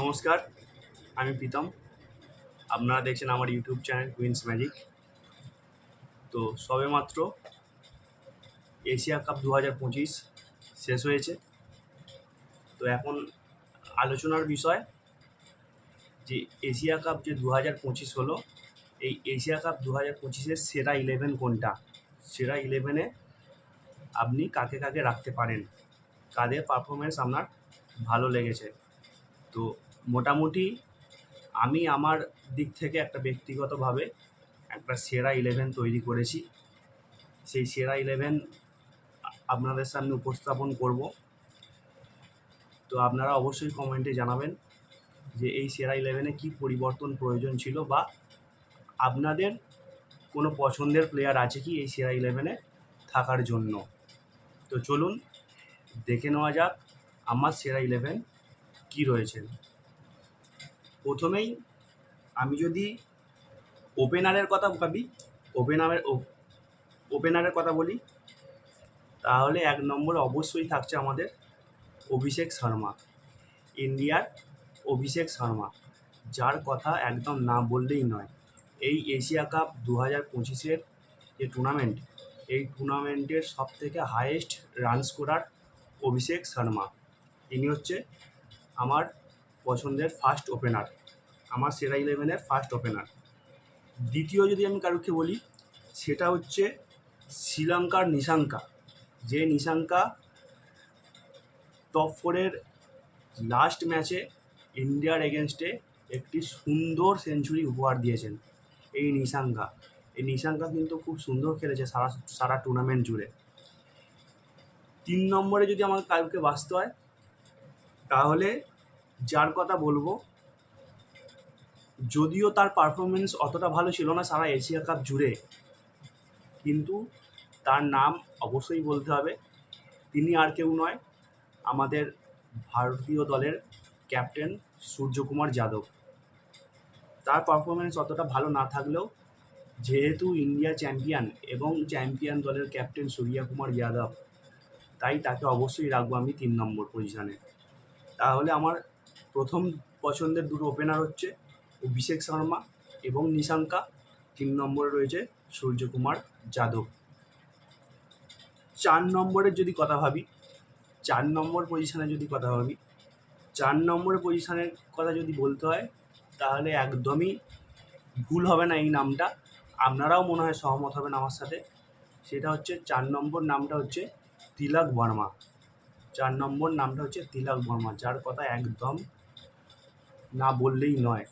নমস্কার, আমি প্রীতম। আপনারা দেখছেন আমার ইউটিউব চ্যানেল কুইন্স ম্যাজিক তো সবেমাত্র এশিয়া কাপ দু হাজার পঁচিশ শেষ হয়েছে। তো এখন আলোচনার বিষয় যে এশিয়া কাপ যে দু হাজার পঁচিশ হলো, এই এশিয়া কাপ দু হাজার পঁচিশের সেরা ইলেভেন কোনটা? সেরা ইলেভেনে আপনি কাকে কাকে রাখতে পারেন? কাদের পারফরমেন্স আপনার ভালো লেগেছে? তো মোটামুটি আমি আমার দিক থেকে একটা ব্যক্তিগতভাবে একটা সেরা ইলেভেন তৈরি করেছি। সেই সেরা ইলেভেন আপনাদের সামনে উপস্থাপন করব। তো আপনারা অবশ্যই কমেন্টে জানাবেন যে এই সেরা ইলেভেনে কী পরিবর্তন প্রয়োজন ছিল বা আপনাদের কোনো পছন্দের প্লেয়ার আছে কি এই সেরা ইলেভেনে থাকার জন্য। তো চলুন দেখে নেওয়া যাক আমার সেরা ইলেভেন কী রয়েছে। প্রথমেই আমি যদি ওপেনারের কথা ভাবি ওপেনারের ওপেনারের কথা বলি, তাহলে এক নম্বর অবশ্যই থাকছে আমাদের অভিষেক শর্মা, ইন্ডিয়ার অভিষেক শর্মা, যার কথা একদম না বললেই নয়। এই এশিয়া কাপ দু হাজার পঁচিশের যে টুর্নামেন্ট এই টুর্নামেন্টের সব থেকে highest run scorer Abhishek Sharma. ইনি হচ্ছে আমার পছন্দের ফার্স্ট ওপেনার আমার সেরা ইলেভেনের ফার্স্ট ওপেনার দ্বিতীয় যদি আমি কারুকে বলি, সেটা হচ্ছে শ্রীলঙ্কার নিশাঙ্কা। যে নিশাঙ্কা টপ ফোরের লাস্ট ম্যাচে ইন্ডিয়ার এগেনস্টে একটি সুন্দর সেঞ্চুরি উপহার দিয়েছেন, এই নিশাঙ্কা। এই নিশাঙ্কা কিন্তু খুব সুন্দর খেলেছে সারা সারা টুর্নামেন্ট জুড়ে। তিন নম্বরে যদি আমার কাউকে বাঁচতে হয়, তাহলে যার কথা বলব, যদিও তার পারফরমেন্স অতটা ভালো ছিল না সারা এশিয়া কাপ জুড়ে, কিন্তু তার নাম অবশ্যই বলতে হবে। তিনি আর কেউ নয়, আমাদের ভারতীয় দলের ক্যাপ্টেন সূর্যকুমার যাদব। তার পারফরমেন্স অতটা ভালো না থাকলেও, যেহেতু ইন্ডিয়া চ্যাম্পিয়ন এবং চ্যাম্পিয়ন দলের ক্যাপ্টেন সূর্যকুমার যাদব, তাই তাকে অবশ্যই রাখব আমি তিন নম্বর পজিশানে তাহলে আমার প্রথম পছন্দের দুটো ওপেনার হচ্ছে অভিষেক শর্মা এবং নিশাঙ্কা। তিন নম্বরে রয়েছে সূর্যকুমার যাদব। চার নম্বরের যদি কথা ভাবি, চার নম্বর পজিশানে যদি কথা ভাবি, চার নম্বরের পজিশানের কথা যদি বলতে হয়, তাহলে একদমই ভুল হবে না এই নামটা। আপনারাও মনে হয় সহমত হবেন আমার সাথে। সেটা হচ্ছে চার নম্বর নামটা হচ্ছে তিলক বর্মা। চার নম্বর নামটা হচ্ছে তিলক বর্মা, যার কথা একদম না বললেই নয়।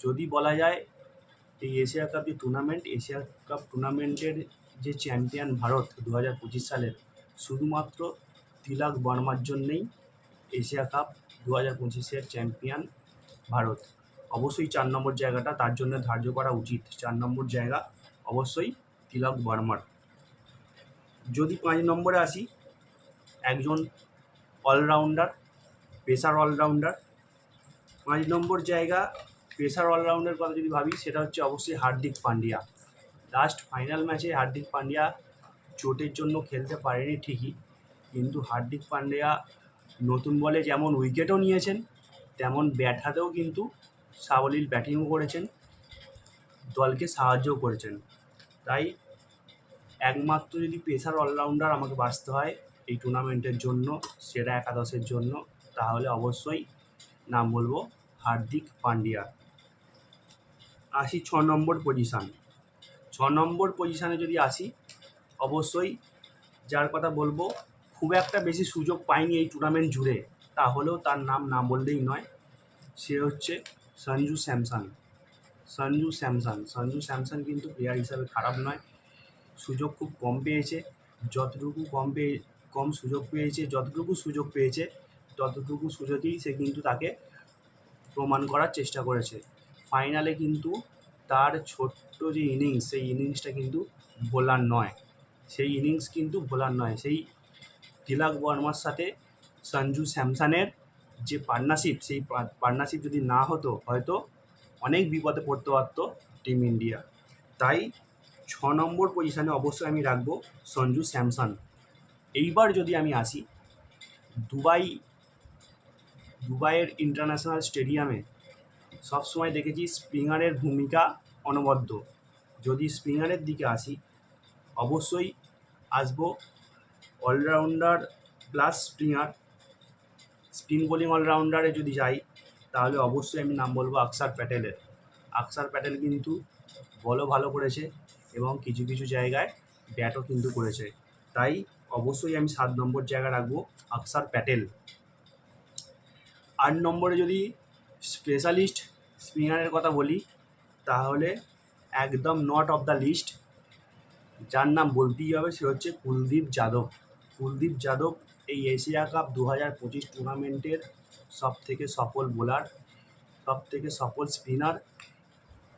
যদি বলা যায়, এই এশিয়া কাপ যে টুর্নামেন্ট এশিয়া কাপ টুর্নামেন্টের যে চ্যাম্পিয়ন ভারত দু হাজার পঁচিশ সালের, শুধুমাত্র তিলক বর্মার জন্যেই এশিয়া কাপ দু হাজার পঁচিশের চ্যাম্পিয়ন ভারত। অবশ্যই চার নম্বর জায়গাটা তার জন্য ধার্য করা উচিত। চার নম্বর জায়গা অবশ্যই তিলক বর্মার। যদি পাঁচ নম্বরে আসি, একজন অলরাউন্ডার পেসার অলরাউন্ডার পাঁচ নম্বর জায়গা পেসার অলরাউন্ডার কথা যদি ভাবি, সেটা হচ্ছে অবশ্যই হার্দিক পান্ডিয়া। লাস্ট ফাইনাল ম্যাচে হার্দিক পান্ডিয়া চোটের জন্য খেলতে পারেনি ঠিকই, কিন্তু হার্দিক পান্ডিয়া নতুন বলে যেমন উইকেটও নিয়েছেন, তেমন ব্যাট হাতেও কিন্তু সাবলীল ব্যাটিংও করেছেন, দলকে সাহায্যও করেছেন। তাই একমাত্র যদি পেসার অলরাউন্ডার আমাকে বাঁচতে হয় এই টুর্নামেন্টের জন্য, সেরা একাদশের জন্য, তাহলে অবশ্যই নাম বলব হার্দিক পান্ডিয়া আসি ছ নম্বর পজিশান ছ নম্বর পজিশানে যদি আসি, অবশ্যই যার কথা বলব, খুব একটা বেশি সুযোগ পায়নি এই টুর্নামেন্ট জুড়ে তাহলেও তার নাম না বললেই নয়। সে হচ্ছে সঞ্জু স্যামসন। সঞ্জু স্যামসন। সঞ্জু স্যামসন কিন্তু প্লেয়ার হিসাবে খারাপ নয়। সুযোগ খুব কম পেয়েছে। যতটুকু কম পেয়ে, কম সুযোগ পেয়েছে, যতটুকু সুযোগ পেয়েছে ততটুকু সুযোগেই সে কিন্তু তাকে প্রমাণ করার চেষ্টা করেছে। ফাইনালে কিন্তু তার ছোট্ট যে ইনিংস, সেই ইনিংসটা কিন্তু ভোলার নয়। সেই ইনিংস কিন্তু ভোলার নয়। সেই তিলক বর্মার সাথে সঞ্জু স্যামসানের যে পার্টনারশিপ সেই পার্টনারশিপ যদি না হতো, হয়তো অনেক বিপদে পড়তে পারতো টিম ইন্ডিয়া। তাই ছ নম্বর পজিশানে অবশ্যই আমি রাখব সঞ্জু স্যামসান। এইবার যদি আমি আসি, দুবাই দুবাইয়ের ইন্টারন্যাশনাল স্টেডিয়ামে সবসময় দেখেছি স্প্রিঙারের ভূমিকা অনবদ্য। যদি স্প্রিঙারের দিকে আসি, অবশ্যই আসব অলরাউন্ডার প্লাস স্প্রিঙার স্পিন বোলিং অলরাউন্ডারে যদি যাই, তাহলে অবশ্যই আমি নাম বলব আকসার প্যাটেলের। আকসার প্যাটেল কিন্তু বলও ভালো করেছে এবং কিছু কিছু জায়গায় ব্যাটও কিন্তু করেছে। তাই অবশ্যই আমি সাত নম্বর জায়গা রাখব আকসার প্যাটেল। আট নম্বরে যদি স্পেশালিস্ট স্পিনারের কথা বলি, তাহলে একদম নট অফ দ্য লিস্ট যার নাম বলতেই হবে সে হচ্ছে কুলদীপ যাদব। কুলদীপ যাদব এই এশিয়া কাপ দু হাজার পঁচিশ টুর্নামেন্টের সব থেকে সফল বোলার সব থেকে সফল স্পিনার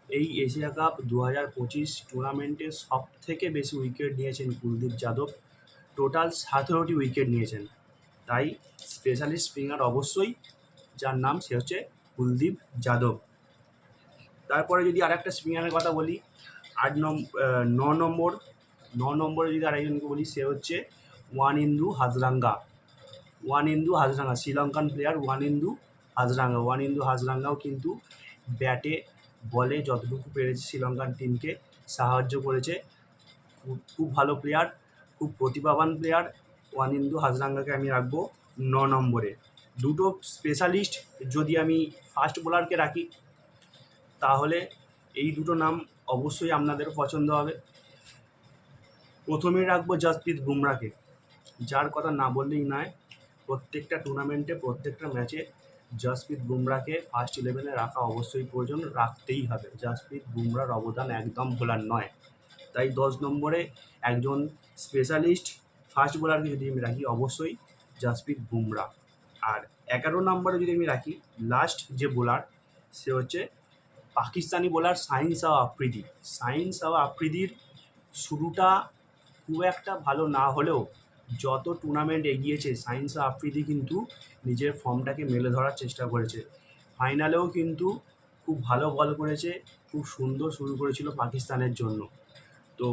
এই এশিয়া কাপ দু হাজার পঁচিশ টুর্নামেন্টে সব থেকে বেশি উইকেট নিয়েছেন কুলদীপ যাদব। টোটাল সতেরোটি উইকেট নিয়েছেন। তাই স্পেশালিস্ট স্পিনার অবশ্যই যার নাম, সে হচ্ছে কুলদীপ যাদব। তারপরে যদি আরেকটা স্পিনারের কথা বলি, আট নম্বর ন নম্বর, ন নম্বরে যদি আরেকজনকে বলি, সে হচ্ছে Wanindu Hasaranga. Wanindu Hasaranga, Sri Lankan player Wanindu Hasaranga. Wanindu হাজরাঙ্গাও কিন্তু ব্যাটে, বলে যতটুকু পেরেছে শ্রীলঙ্কান টিমকে সাহায্য করেছে। খুব ভালো প্লেয়ার খুব প্রতিভাবান প্লেয়ার ওয়ান ইন্দু হাজরাঙ্গাকে আমি রাখব ন নম্বরে। দুটো স্পেশালিস্ট যদি আমি ফাস্ট বোলারকে রাখি, তাহলে এই দুটো নাম অবশ্যই আপনাদের পছন্দ হবে। প্রথমে রাখব জসপ্রীত বুমরাকে যার কথা না বললেই নয়, প্রত্যেকটা টুর্নামেন্টে প্রত্যেকটা ম্যাচে জসপ্রীত বুমরাকে ফার্স্ট ইলেভেনে রাখা অবশ্যই প্রয়োজন, রাখতেই হবে। জসপ্রীত বুমরার অবদান একদম ভোলার নয়। তাই দশ নম্বরে একজন স্পেশালিস্ট ফাস্ট বোলারকে যদি আমি রাখি, অবশ্যই জসপ্রীত বুমরা আর এগারো নম্বরে যদি আমি রাখি লাস্ট যে বোলার সে হচ্ছে পাকিস্তানি বোলার সাইন শাহ আফ্রিদি। সাইন শাহ আফ্রিদির শুরুটা খুব একটা ভালো না হলেও যত টুর্নামেন্ট এগিয়েছে সাইন শাহ আফ্রিদি কিন্তু নিজের ফর্মটাকে মেলে ধরার চেষ্টা করেছে। ফাইনালেও কিন্তু খুব ভালো বল করেছে, খুব সুন্দর শুরু করেছিল পাকিস্তানের জন্য। তো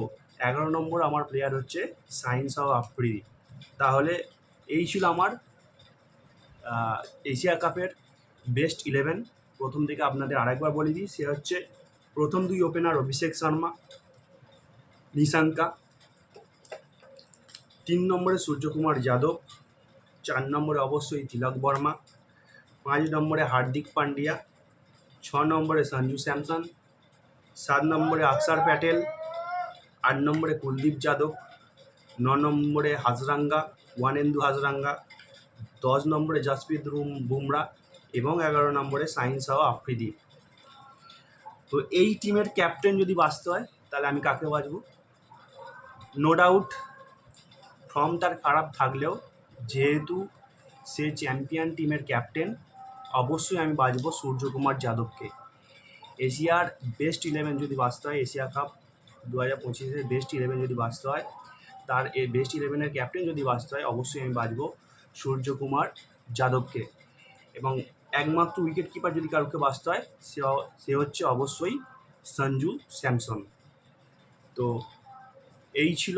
এগারো নম্বর আমার প্লেয়ার হচ্ছে সাইন শাহ আফ্রিদি। তাহলে এই ছিল আমার এশিয়া কাপের বেস্ট ইলেভেন প্রথম থেকে আপনাদের আরেকবার বলে দিই, সে হচ্ছে প্রথম দুই ওপেনার অভিষেক শর্মা, নিশাঙ্কা। তিন নম্বরে সূর্যকুমার যাদব, চার নম্বরে অবশ্যই তিলক বর্মা, পাঁচ নম্বরে হার্দিক পান্ডিয়া, ছ নম্বরে সঞ্জু স্যামসন, সাত নম্বরে আকসার প্যাটেল, আট নম্বরে কুলদীপ যাদব, ন নম্বরে হাজরাঙ্গা, ওয়ানেন্দু হাজরাঙ্গা দশ নম্বরে জসপ্রীত রুম বুমরা এবং এগারো নম্বরে সাইন শাহ আফ্রিদি। তো এই টিমের ক্যাপ্টেন যদি বাঁচতে হয়, তাহলে আমি কাকে বাঁচবো? নো ডাউট ফর্ম তার খারাপ থাকলেও যেহেতু সে চ্যাম্পিয়ন টিমের ক্যাপ্টেন অবশ্যই আমি বাঁচবো সূর্যকুমার যাদবকে। এশিয়ার বেস্ট ইলেভেন যদি বাঁচতে হয়, এশিয়া কাপ দু হাজার পঁচিশের বেস্ট ইলেভেন যদি বাঁচতে হয়, তার এই বেস্ট ইলেভেনের ক্যাপ্টেন যদি বাঁচতে হয়, অবশ্যই আমি বাঁচবো সূর্যকুমার যাদবকে। এবং একমাত্র উইকেট কিপার যদি কারোকে বাঁচতে হয়, সে সে হচ্ছে অবশ্যই সঞ্জু স্যামসন। তো এই ছিল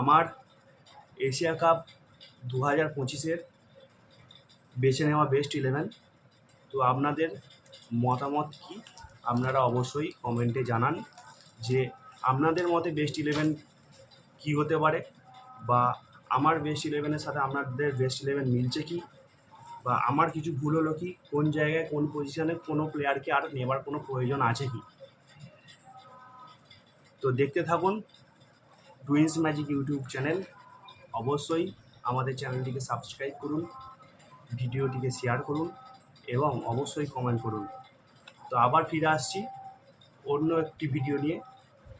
আমার এশিয়া কাপ দু হাজার পঁচিশের বেছে নেওয়া বেস্ট ইলেভেন তো আপনাদের মতামত কি? আপনারা অবশ্যই কমেন্টে জানান যে আপনাদের মতে বেস্ট ইলেভেন কী হতে পারে বা আমার বেস্ট ইলেভেনের সাথে আপনাদের বেস্ট ইলেভেন মিলছে কি? বা আমার কিছু ভুল হলো কি? কোন জায়গায়, কোন পজিশনে কোনো প্লেয়ারকে আর নেবার কোনো প্রয়োজন আছে কি? তো দেখতে থাকুন টুইন্স ম্যাজিক ইউটিউব চ্যানেল অবশ্যই আমাদের চ্যানেলটিকে সাবস্ক্রাইব করুন, ভিডিওটিকে শেয়ার করুন এবং অবশ্যই কমেন্ট করুন। তো আবার ফিরে আসছি অন্য একটি ভিডিও নিয়ে।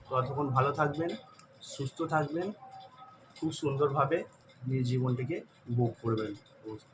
ততক্ষণ ভালো থাকবেন, সুস্থ থাকবেন। খুব সুন্দরভাবে নিজের জীবনটিকে উপভোগ করবেন। নমস্কার